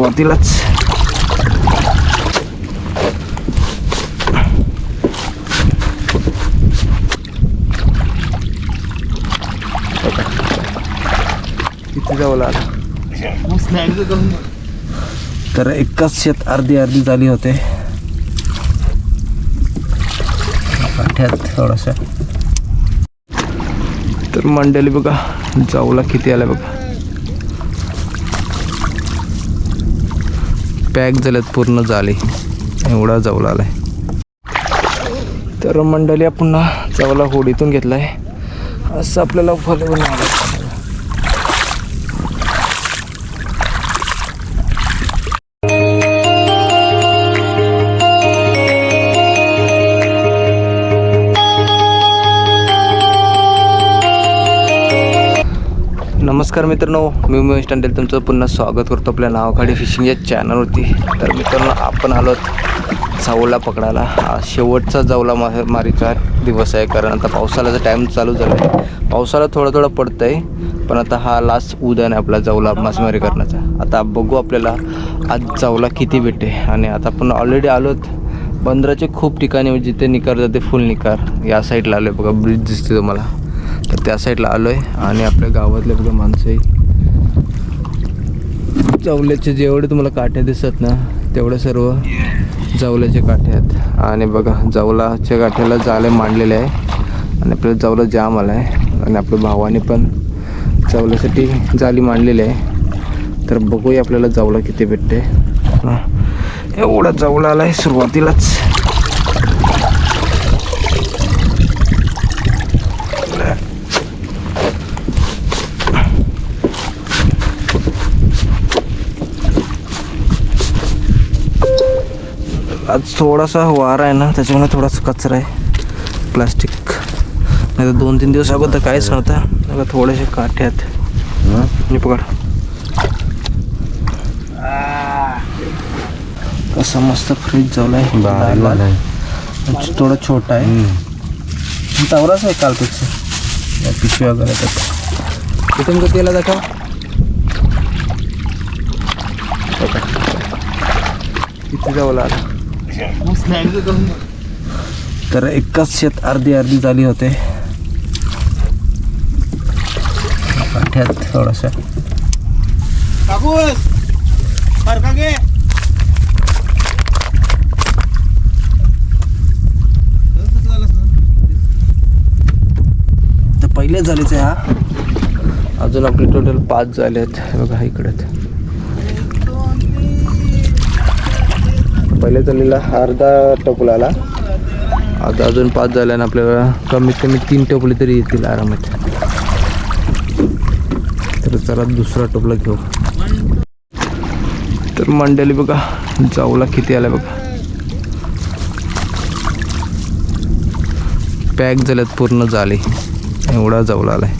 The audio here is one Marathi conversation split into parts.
सुरुवातीलाच किती जवळ आला तर एकाच शेत अर्धी अर्धी झाली होते. काठ्यात थोडासा. तर मंडळी बघा जाऊला किती आलं बघा. पॅक झाल्यात पूर्ण झाले. एवढा जवळ आला आहे तर मंडळी पुन्हा जाऊला होडीतून घेतला आहे असं आपल्याला फल आलं नमस्कार मित्रांनो मी उमेश टंडेल. तुमचं पुन्हा स्वागत करतो आपल्या नावखाडी फिशिंग या चॅनलवरती तर मित्रांनो आपण आलो जाऊला पकडायला. हा शेवटचा जावला मा मारीचा दिवस आहे कारण आता पावसाळ्याचा टाईम चालू झाला आहे पावसाळा थोडा थोडा पडतं आहे पण आता हा लास्ट उद्यान आहे आपला जाऊला मासेमारी करण्याचा. आता बघू आपल्याला आज जाऊला किती भेटे. आणि आता आपण ऑलरेडी आलोत बंदराचे खूप ठिकाणी म्हणजे जिथे निकार जाते फुल निकार. या साईडला आलो आहे बघा ब्रिज दिसते तुम्हाला. तर त्या साईडला आलो आहे आणि आपल्या गावातले बघा माणसंही जवल्याचे जेवढे तुम्हाला काठ्या दिसत ना तेवढे सर्व जवल्याचे काठे आहेत. आणि बघा जावलाच्या काठ्याला जाळे मांडलेले आहे. आणि आपल्याला जावला जाम आला आहे आणि आपल्या भावाने पण जावल्यासाठी जाली मांडलेली आहे. तर बघूया आपल्याला जावला किती भेटते एवढा जावला आला आहे सुरुवातीलाच. आज थोडासा वारा आहे ना त्याच्यामुळे थोडासा कचरा आहे. प्लास्टिक नाही तर दोन तीन दिवस अगोदर काहीच नव्हतं. आता थोडेसे काठे आहेत. मी पकड. कसा मस्त फ्रीज झालाय. थोडा छोटा आहे. तवराच आहे कालपेक्षा. या पिशवी वगैरे त्यात तिथून का तेला दाखव. किती जावं आला तर एकाच शेत अर्धी अर्धी झाली होते. थोडासा. तर पहिले झालेच आहे हा. अजून आपले टोटल पाच झाले आहेत बघा इकडे पहिले झालेला अर्धा टोपला आला आता अजून पाच झाले आणि आपल्याला कमीत कमी तीन टोपले तरी येतील आरामात. तर चला दुसरा टोपला घेऊ. तर मंडळी बघा जाऊला किती आला बघा. पॅक झाल्यात पूर्ण झाले. एवढा जाऊला आलाय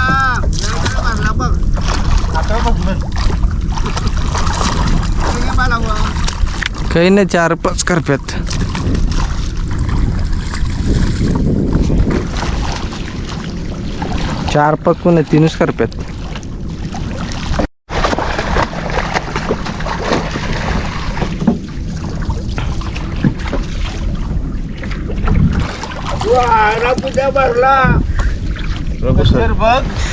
भरला बघ आता बघ बघ मला काही नाही चार पाच करप्यात. चार पाच कोण आहे? तीनच करप्यात. भरला. सर. बघ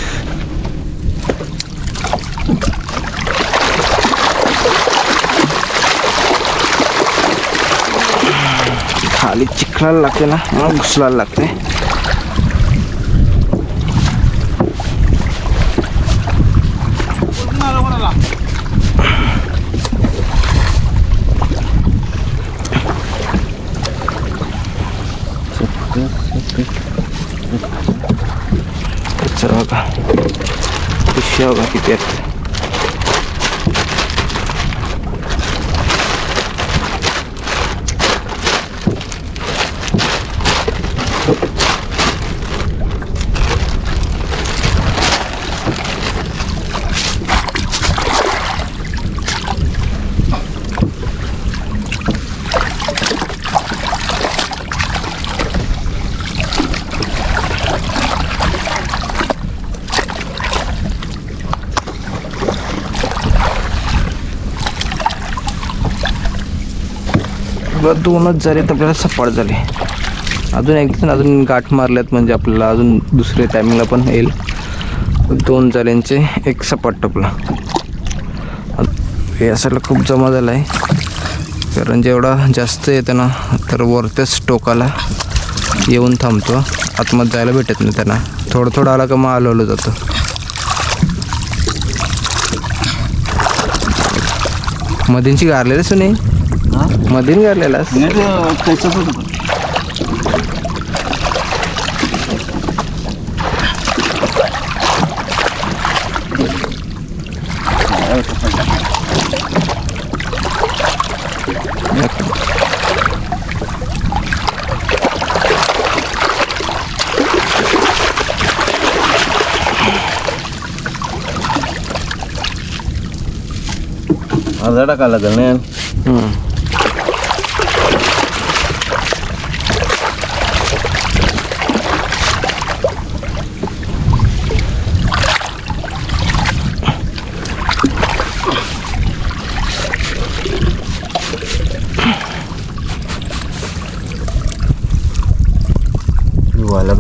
खाली चिखलाला लागते ना मग घुसलायला लागते कुठून आला कोणाला दोनच झाले तर आपल्याला सपाट झाले. अजून एक जण अजून गाठ मारल्यात म्हणजे आपल्याला अजून दुसरे टायमिंगला पण येईल. दोन जाल्यांचे एक सपाट टपला. हे असायला खूप जमा झाला आहे कारण जेवढा जास्त येतं ना तर वरत्याच टोकाला येऊन थांबतो. आतमध्ये जायला भेटत नाही त्यांना. थोडं थोडं आला का मग आलवलं जातं. मधींची गारलेलं नाही मधीन गारलेलास नाही ते त्याच्यात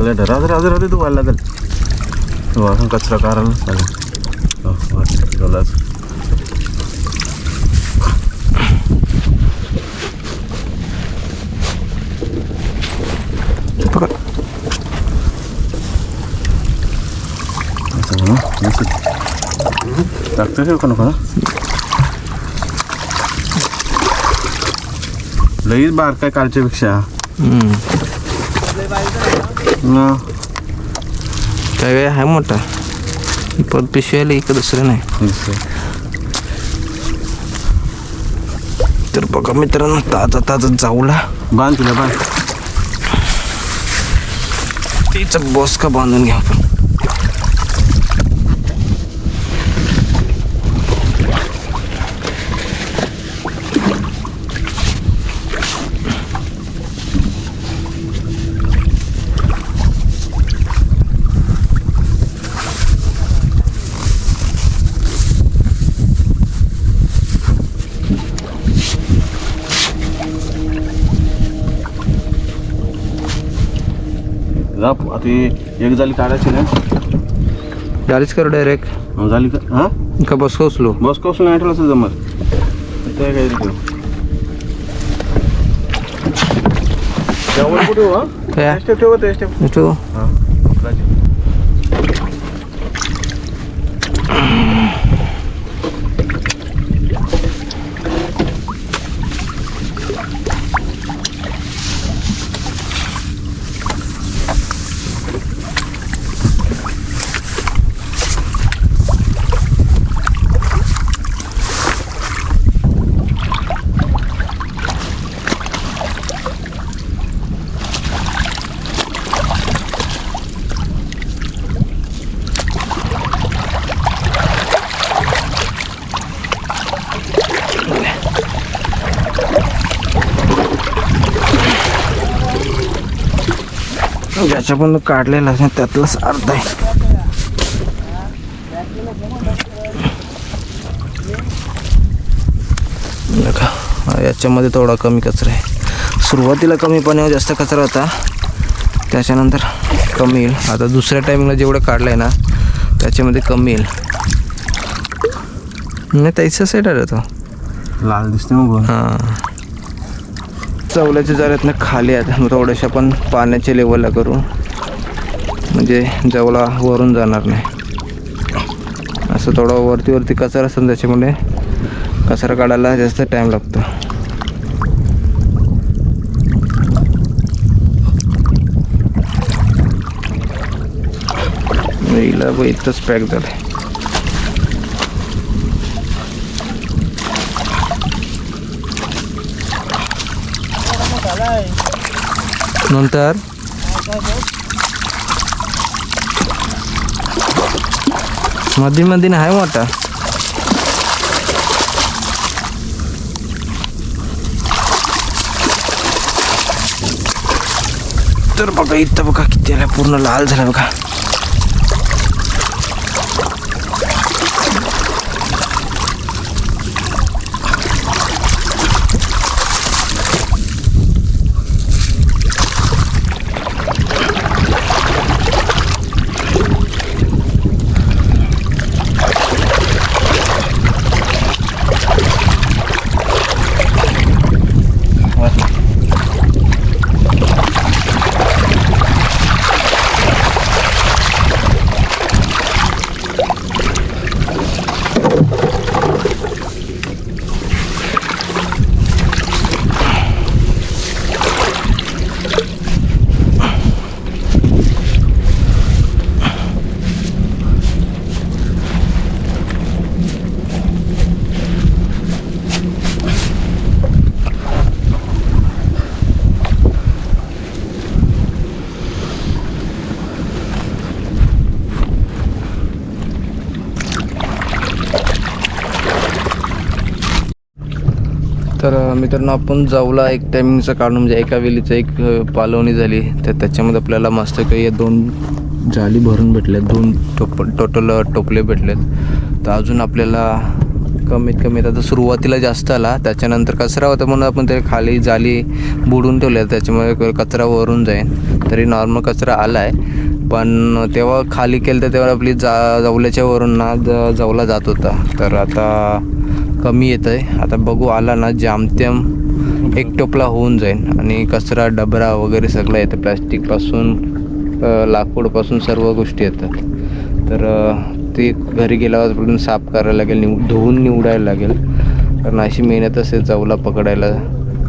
होतं अर्धा टाका लागेल नाही हम्म. धुवायला लागलं धुवा कचरा वाट, डोलाच. पकड ठेव का नको लईच बार काय कालच्या पेक्षा हम्म. ना. काय काय आहे मोठा? पण पिशवी आली इकडं दुसरं नाही. तर बघा मित्रांनो ताजा ताजा जाऊला बांध तुला बांध. तिचा बॉस का बांधून घ्या आपण. जा आता एक झाली काढायची ना. गाडीच करू डायरेक्ट झाली का? हा? का बस का उचलो बस कौशल नाही ठेवलं जमत ते काय कुठे हो काय स्टेप ठेवत आहे ज्याच्या पण काढलेला आहे त्यातलाच अर्धा आहे. बघा, याच्यामध्ये थोडा कमी कचरा आहे. सुरुवातीला कमी पाण्यावर जास्त कचरा होता. त्याच्यानंतर कमी येईल. आता दुसऱ्या टायमिंगला जेवढं काढलं आहे ना त्याच्यामध्ये कमी येईल. नाही त्याच्या साईड आला तो. लाल दिसते मग हां. चवल्याच्या जाऱ्यातनं खाली आहेत मग थोड्याशा पण पाण्याच्या लेवलला करू म्हणजे जवला वरून जाणार नाही. असं थोडं वरती वरती कचरा असतं त्याच्यामुळे कचरा काढायला जास्त टाईम लागतो. हिला बघ इथंच पॅक झालं नंतर? मध्ये मध्ये आहे मोठा. तर बघा इथं बघा किती आला पूर्ण लाल झाला बघा. तर मित्रांनो आपण जाऊला एक टायमिंगचं काढून म्हणजे एका वेलीचं एक पालवणी झाली. तर त्याच्यामध्ये आपल्याला मस्त काही दोन जाली भरून भेटल्या दोन टोप टोटल टोपले भेटलेत. तर अजून आपल्याला कमीत कमी आता सुरुवातीला जास्त आला. त्याच्यानंतर कचरा होता म्हणून आपण ते खाली जाली बुडून ठेवल्या. त्याच्यामुळे कचरा वरून जाईल तरी नॉर्मल कचरा आला आहे पण तेव्हा खाली केलं तर तेव्हा आपली जा जावल्याच्या वरून ना जावला जात होता. तर आता कमी येतं आहे आता बघू आला ना जामत्याम एक टोपला होऊन जाईल आणि कचरा डबरा वगैरे सगळं येतं. प्लॅस्टिकपासून लाकूडपासून सर्व गोष्टी येतात. तर ते घरी गेल्यावर साफ करायला लागेल निव धुवून निवडायला लागेल. कारण अशी मेहनत असेल जाऊला पकडायला.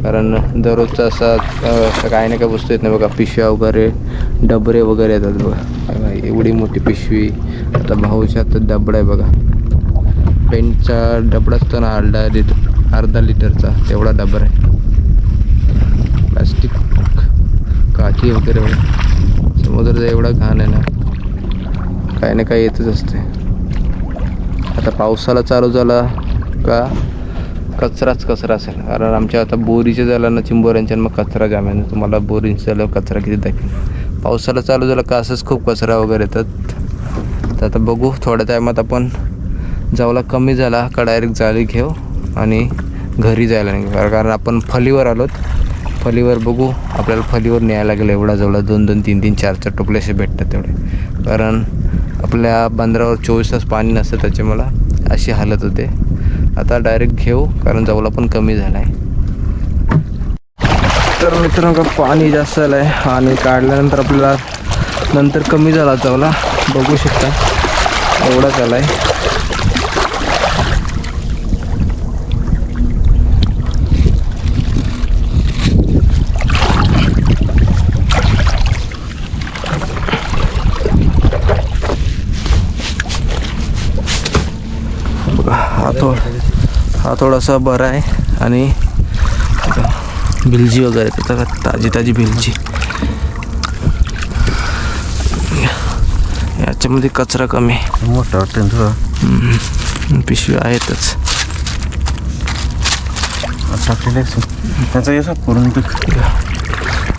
कारण दररोजचा असा काही ना काही वस्तू येत नाही बघा. पिशव्या वगैरे डबरे वगैरे येतात बघा. बघा, एवढी मोठी पिशवी. आता भाऊच्या हातात डबडा आहे बघा. पेंटचा डबडा असतो ना अर्धा लिटर अर्धा लिटरचा तेवढा डबर आहे. प्लास्टिक काची वगैरे समुद्राचा एवढा घाण आहे ना काही ना काही येतच असते आता पावसाला चालू झाला का कचराच कचरा असेल. कारण आमच्या आता बोरीचे झालं ना चिंबोऱ्यांच्या मग कचरा जाम आहे ना तुम्हाला बोरींचं झालं कचरा किती दाखवेल पावसाला चालू झाला का असंच खूप कचरा वगैरे येतात. तर आता बघू थोड्या टायमात आपण जावला कमी झाला का डायरेक्ट जाळी घेऊ आणि घरी जायला नाही कारण आपण फलीवर आलोत. फलीवर बघू आपल्याला फलीवर न्यायला लागेल. एवढा जवळ दोन दोन तीन तीन चार चार टोपले असे भेटतात तेवढे. कारण आपल्या बंदरावर चोवीस तास पाणी नसतं त्याच्यामुळं अशी हालत होते. आता डायरेक्ट घेऊ कारण जवळ पण कमी झाला आहे तर मित्रांनो पाणी जास्त आलं आहे आणि काढल्यानंतर आपल्याला नंतर कमी झाला जवला बघू शकता. एवढाच आला आहे बघा हा थोड हा थोडासा बरा आहे. आणि भिलजी वगैरे त्याचा ताजी ताजी भिलजी. याच्यामध्ये कचरा कमी. मोठा वाटतं पिशव्या आहेतच. त्याचा येसा करून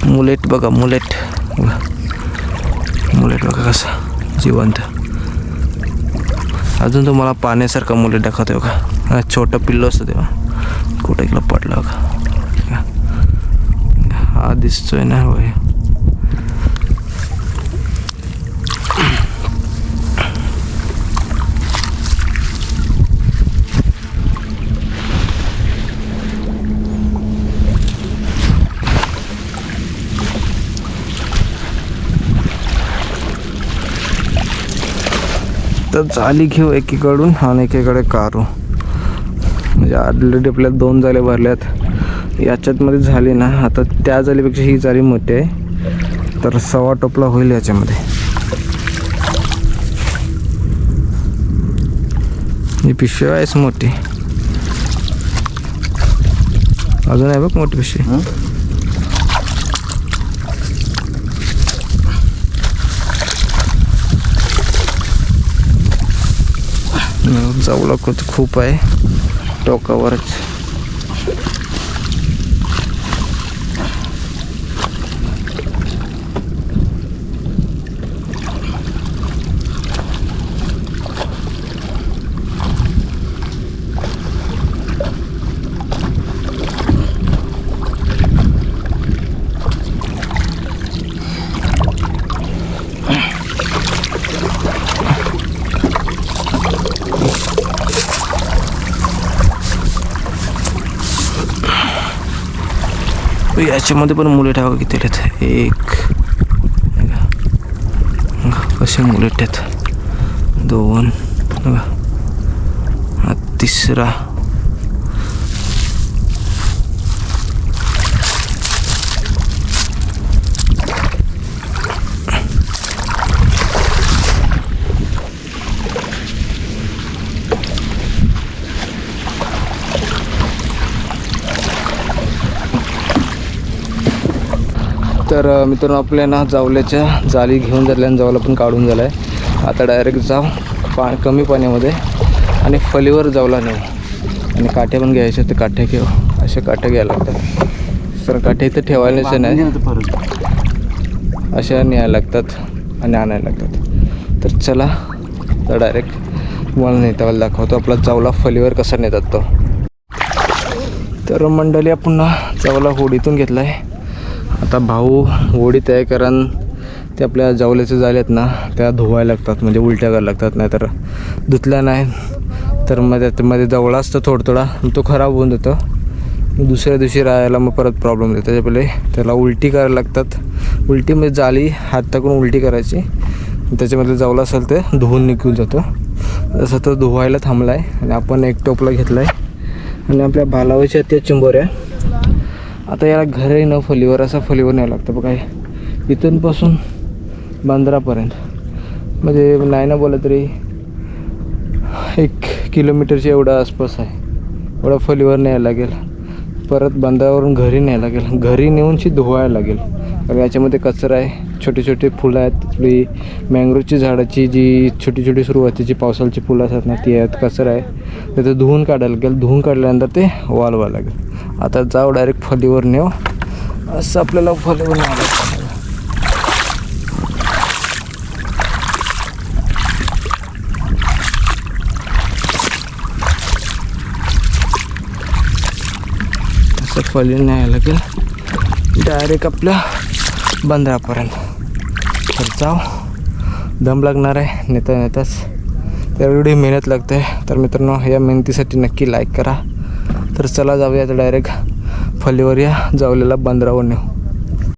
मुलेट बघा मुलेट. मुलेट बघा कसा जिवंत. अजून तुम्हाला पाण्यासारखा मुलेट दाखवतोय बघा. हा छोटं पिल्लो असतं तेव्हा. कुठे गेलं पडलं बघा हा दिसतोय ना होय. तर चाली घेऊ एकीकडून आणि एकीकडे कारू म्हणजे ऑलरेडी आपल्याला दोन जाले भरल्यात. याच्यातमध्ये झाली ना आता त्या जालीपेक्षा ही जाली मोठी आहे. तर सव्वा टोपला होईल याच्यामध्ये. ही पिशवी आहेच मोठी. अजून आहे बघ मोठी पिशवी. जाऊला खूप खूप आहे. кто говорит याच्यामध्ये पण मुले ठेवा किती आहेत? एक. कसे मुले आहेत? दोन. बघा. हा तिसरा. तर मित्रांनो आपल्या ना जावल्याच्या जाली घेऊन झाल्यानं जावला पण काढून झाला आहे आता डायरेक्ट जाव पा कमी पाण्यामध्ये आणि फलीवर जावला नेऊ. आणि काठ्या पण घ्यायच्या ते काठ्या घेऊ. अशा काठ्या घ्यायला लागतात. सर काठ्या इथं ठेवायलाच नाही. अशा न्यायला लागतात आणि आणायला लागतात. तर चला तर डायरेक्ट मला नेतावाला दाखवतो. आपला चावला फलीवर कसा नेतात तो. तर मंडळी पुन्हा चावला होडीतून घेतला आहे आता भाऊ ओढी तयार कारण ते आपल्या जावल्याचे झालेत ना त्या धुवायला लागतात म्हणजे उलट्या करायला लागतात नाहीतर धुतल्या नाही. तर मग त्यामध्ये जवळ असतं थोडा थोडा तो खराब होऊन जातो. दुसऱ्या दिवशी राहायला मग परत प्रॉब्लेम येतो. त्याच्या पहिले त्याला उलटी करायला लागतात. उलटी म्हणजे जाली हात टाकून उलटी करायची. त्याच्यामध्ये जावला असेल ते धुवून निघून जातो. जसं तो धुवायला थांबला आहे आणि आपण एक टोपला घेतला आहे आणि आपल्या भालावाच्या त्या चिंबोऱ्या आता याला घरही न फलीवर असा फलीवर न्यावं लागतं बघा हे. इथूनपासून बांद्रापर्यंत. म्हणजे नाही ना बोला तरी एक किलोमीटरच्या एवढा आसपास आहे. एवढा फलीवर न्यायला लागेल. परत बांधावरून घरी न्यायला लागेल. घरी नेऊनशी धुवायला लागेल. कारण याच्यामध्ये कचरा आहे. छोटे छोटे फुलं आहेत. आपली मँग्रोवची झाडाची जी छोटी छोटी सुरुवातीची पावसाळची फुलं असतात ना ती आहेत. कचरा आहे. तर ते धुवून काढायला लागेल. धुवून काढल्यानंतर ते वाळवायला लागेल. आता जाऊ डायरेक्ट फलीवर नेऊ. असं आपल्याला फलीवर न्यावं असं फली न्यायला लागेल. डायरेक्ट आपल्या बंदरापर्यंत. तर जाऊ. दम लागणार आहे नेता नेताच. तर एवढी मेहनत लागते. तर मित्रांनो या मेहनतीसाठी नक्की लाईक करा. तर चला जाऊया तर डायरेक्ट फलीवर या जावलेला बंदरावर नेऊ.